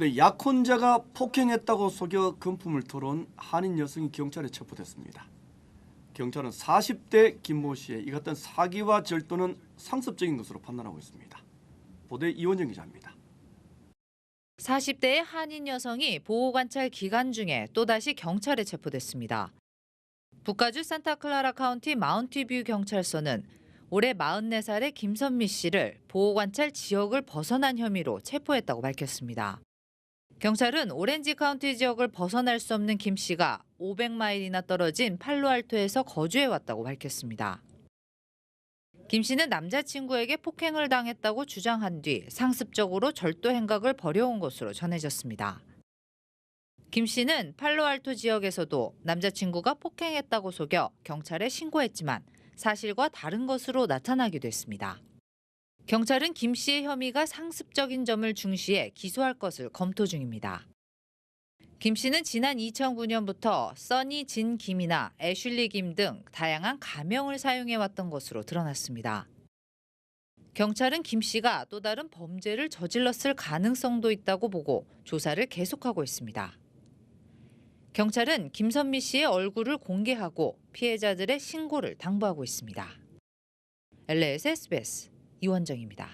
네, 약혼자가 폭행했다고 속여 금품을 털어온 한인 여성이 경찰에 체포됐습니다. 경찰은 40대 김모 씨의 이 같은 사기와 절도는 상습적인 것으로 판단하고 있습니다. 보도에 이원정 기자입니다. 40대의 한인 여성이 보호관찰 기간 중에 또다시 경찰에 체포됐습니다. 북가주 산타클라라 카운티 마운티뷰 경찰서는 올해 44살의 김선미 씨를 보호관찰 지역을 벗어난 혐의로 체포했다고 밝혔습니다. 경찰은 오렌지 카운티 지역을 벗어날 수 없는 김 씨가 500마일이나 떨어진 팔로알토에서 거주해 왔다고 밝혔습니다. 김 씨는 남자친구에게 폭행을 당했다고 주장한 뒤 상습적으로 절도 행각을 벌여온 것으로 전해졌습니다. 김 씨는 팔로알토 지역에서도 남자친구가 폭행했다고 속여 경찰에 신고했지만 사실과 다른 것으로 나타나기도 했습니다. 경찰은 김 씨의 혐의가 상습적인 점을 중시해 기소할 것을 검토 중입니다. 김 씨는 지난 2009년부터 써니 진 김이나 애슐리 김 등 다양한 가명을 사용해 왔던 것으로 드러났습니다. 경찰은 김 씨가 또 다른 범죄를 저질렀을 가능성도 있다고 보고 조사를 계속하고 있습니다. 경찰은 김선미 씨의 얼굴을 공개하고 피해자들의 신고를 당부하고 있습니다. LAS SBS 이원정입니다.